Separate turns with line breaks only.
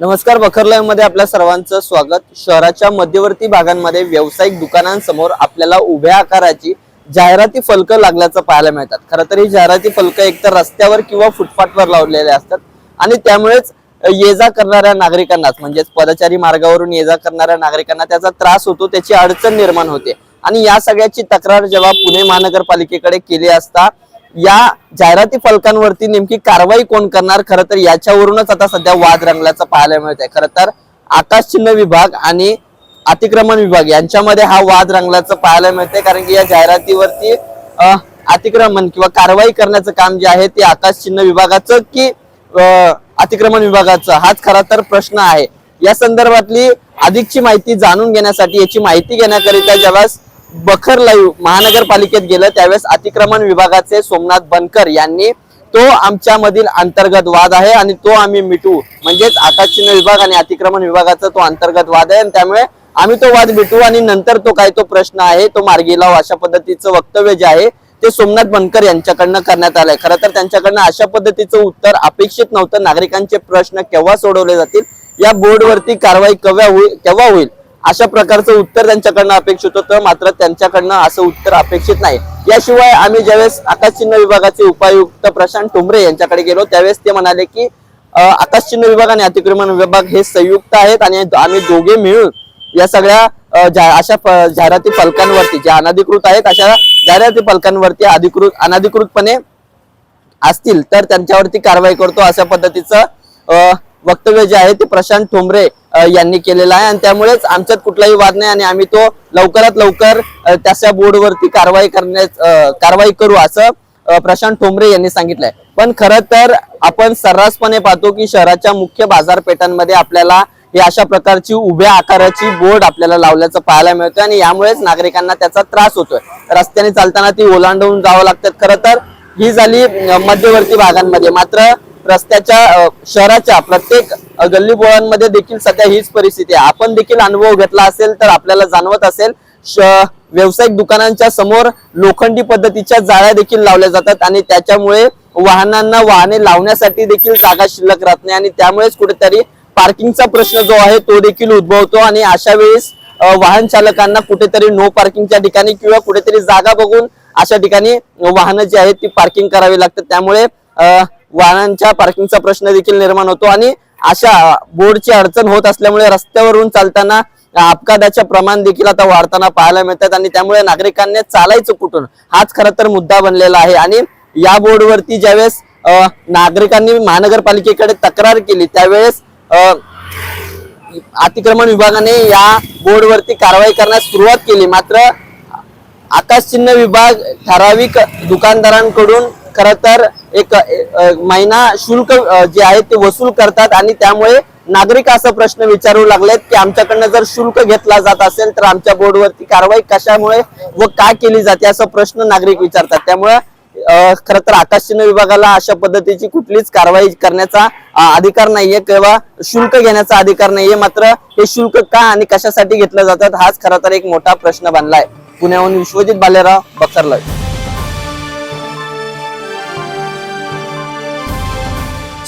नमस्कार बखरलाईमध्ये आपल्या सर्वांचं स्वागत. शहराच्या मध्यवर्ती भागांमध्ये व्यावसायिक दुकानांसमोर आपल्याला उभ्या आकाराची जाहिराती फलक लागल्याचं पाहायला मिळतात. खरं तर ही जाहिराती फलक एकतर रस्त्यावर किंवा फुटपाथवर लावलेले असतात आणि त्यामुळेच ये जा करणाऱ्या नागरिकांनाच म्हणजेच पदचारी मार्गावरून ये जा करणाऱ्या नागरिकांना त्याचा त्रास होतो त्याची अडचण निर्माण होते. आणि या सगळ्याची तक्रार जेव्हा पुणे महानगरपालिकेकडे केली असता या जाहिराती फलकांवरती नेमकी कारवाई कोण करणार? खरं तर याच्यावरूनच आता सध्या वाद रंगल्याचं पाहायला मिळत आहे खरं तर आकाश चिन्ह विभाग आणि अतिक्रमण विभाग यांच्यामध्ये हा वाद रंगल्याचं पाहायला मिळतंय. कारण की या जाहिरातीवरती अतिक्रमण किंवा कारवाई करण्याचं काम जे आहे ते आकाश चिन्ह विभागाचं की अतिक्रमण विभागाचं? हाच खरा तर प्रश्न आहे. या संदर्भातली अधिकची माहिती जाणून घेण्यासाठी याची माहिती घेण्याकरिता जेव्हा बखर लाईव्ह महानगरपालिकेत गेलं त्यावेळेस अतिक्रमण विभागाचे सोमनाथ बनकर यांनी तो आमच्या मधील अंतर्गत वाद आहे आणि तो आम्ही मिटू. म्हणजेच आकाश चिन्ह विभाग आणि अतिक्रमण विभागाचा तो अंतर्गत वाद आहे आणि त्यामुळे आम्ही तो वाद मिटू आणि नंतर तो काय तो प्रश्न आहे तो मार्गी लावू अशा पद्धतीचं वक्तव्य जे आहे ते सोमनाथ बनकर यांच्याकडनं करण्यात आलंय. खरं तर त्यांच्याकडनं अशा पद्धतीचं उत्तर अपेक्षित नव्हतं. नागरिकांचे प्रश्न केव्हा सोडवले जातील या बोर्डवरती कारवाई केव्हा होईल केव्हा होईल? अशा प्रकारचं उत्तर त्यांच्याकडनं अपेक्षित होतं मात्र त्यांच्याकडनं असं उत्तर अपेक्षित नाही. याशिवाय आम्ही ज्यावेळेस आकाश चिन्ह विभागाचे उपायुक्त प्रशांत टोंबरे यांच्याकडे गेलो त्यावेळेस ते म्हणाले की आकाशचिन्ह आकाश चिन्ह विभाग आणि अतिक्रमण विभाग हे संयुक्त आहेत आणि आम्ही दोघे मिळून या सगळ्या जा- अशा जाहिराती फलकांवरती ज्या अनधिकृत आहेत अशा जाहिराती फलकांवरती अधिकृत अनधिकृतपणे असतील तर त्यांच्यावरती कारवाई करतो अशा पद्धतीचं वक्तव्य जे आहे ते प्रशांत ठोंबरे यांनी केलेलं आहे. आणि त्यामुळेच आमच्यात कुठलाही वाद नाही आणि आम्ही तो लवकरात लवकर त्याच्या बोर्डवरती कारवाई करण्यास कारवाई करू असं प्रशांत ठोंबरे यांनी सांगितलंय. पण खरं तर आपण सर्रासपणे पाहतो की शहराच्या मुख्य बाजारपेठांमध्ये आपल्याला हे अशा प्रकारची उभ्या आकाराची बोर्ड आपल्याला लावल्याचं पाहायला मिळतं आणि यामुळेच नागरिकांना त्याचा त्रास होतोय. रस्त्याने चालताना ती ओलांडवून जावं लागतात. खरं तर ही झाली मध्यवर्ती भागांमध्ये. मात्र रस्त्याच्या शहराच्या प्रत्येक गल्ली गल्लीबोळांमध्ये देखील सध्या हीच परिस्थिती आहे. आपण देखील अनुभव घेतला असेल तर आपल्याला जाणवत असेल श- व्यावसायिक दुकानांच्या समोर लोखंडी पद्धतीच्या जाळ्या देखील लावल्या जातात आणि त्याच्यामुळे वाहनांना वाहने लावण्यासाठी देखील जागा शिल्लक राहत नाही आणि त्यामुळेच कुठेतरी पार्किंगचा प्रश्न जो आहे तो देखील उद्भवतो आणि अशा वेळेस वाहन चालकांना कुठेतरी नो पार्किंगच्या ठिकाणी किंवा कुठेतरी जागा बघून अशा ठिकाणी वाहनं जी आहेत ती पार्किंग करावी लागतात. त्यामुळे वाहनांच्या पार्किंगचा प्रश्न देखील निर्माण होतो आणि अशा बोर्डची अडचण होत असल्यामुळे रस्त्यावरून चालताना अपघाताचे प्रमाण देखील आता वाढताना पाहायला मिळतात आणि त्यामुळे नागरिकांनी चालायचं कुठून? हाच खरं तर मुद्दा बनलेला आहे आणि या बोर्डवरती ज्यावेळेस नागरिकांनी महानगरपालिकेकडे तक्रार केली त्यावेळेस अतिक्रमण विभागाने या बोर्डवरती कारवाई करण्यास सुरुवात केली. मात्र आकाश चिन्ह विभाग ठराविक दुकानदारांकडून खर तर एक महिना शुल्क जे आहे ते वसूल करतात आणि त्यामुळे नागरिक असा प्रश्न विचारू लागलेत की आमच्याकडनं जर शुल्क घेतला जात असेल तर आमच्या बोर्डवरती कारवाई कशामुळे व का केली जाते असा प्रश्न नागरिक विचारतात. त्यामुळे खर तर आकाशचिन्ह विभागाला अशा पद्धतीची कुठलीच कारवाई करण्याचा अधिकार नाहीये किंवा शुल्क घेण्याचा अधिकार नाहीये. मात्र हे शुल्क का आणि कशासाठी घेतलं जातात हाच खर तर एक मोठा प्रश्न बनलाय. पुण्याहून विश्वजित बालेराव बखरला